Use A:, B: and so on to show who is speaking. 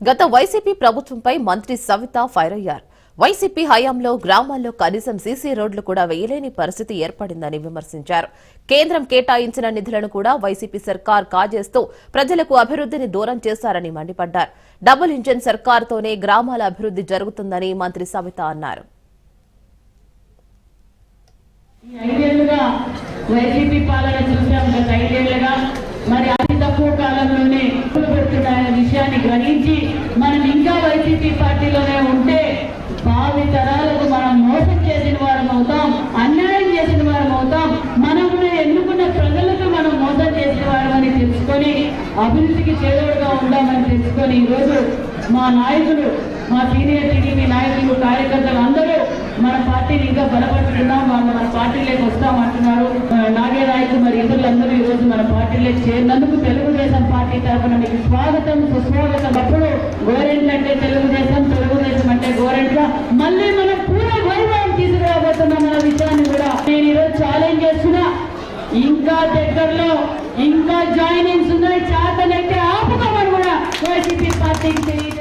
A: గత వైసీపీ ప్రభుత్వంపై మంత్రి సవిత ఫైర్ అయ్యారు. వైసీపీ హయాంలో గ్రామాల్లో కనీసం సీసీ రోడ్లు కూడా వేయలేని పరిస్థితి ఏర్పడిందని విమర్శించారు. కేంద్రం కేటాయించిన నిధులను కూడా వైసీపీ సర్కార్ కాజేస్తూ ప్రజలకు అభివృద్ధిని దూరం చేశారని మండిపడ్డారు. డబుల్ ఇంజన్ సర్కార్తోనే గ్రామాల అభివృద్ధి జరుగుతుందని మంత్రి సవిత అన్నారు.
B: మరి గ్రహించి మనం ఇంకా వైసీపీ పార్టీలోనే ఉంటే భావి తరాలకు మనం మోసం చేసిన వారం అవుతాం అన్యాయం చేసిన వారం అవుతాం మనం ఎన్నుకున్న ప్రజలకు మనం మోసం చేసిన వారమని తెలుసుకొని అభివృద్ధికి చేదోడుగా ఉందామని తెలుసుకొని ఈరోజు మా నాయకులు మా సీనియర్ టీడీపీ నాయకులు కార్యకర్తలు అందరూ మన పార్టీని ఇంకా బలపడుతున్నాం వాళ్ళు మన పార్టీలోకి వస్తామంటున్నారు. ఆ, మరి ఇతరులందరూ ఈ రోజు మన పార్టీలోకి చేరినందుకు తెలుగుదేశం పార్టీ తరఫున మీకు స్వాగతం సుస్వాగతం. అప్పుడు గోరెంట్లంటే తెలుగుదేశం తెలుగుదేశం అంటే గోరెంట్ల. మళ్ళీ మనం పూర్వ వైభవం తీసుకురాబోతున్నాం మన విషయాన్ని కూడా నేను ఈరోజు ఛాలెంజ్ చేస్తున్నా. ఇంకా దగ్గరలో ఇంకా జాయినింగ్స్ ఉన్నాయి. చేతనైతే ఆపుతామని కూడా వైసీపీ పార్టీకి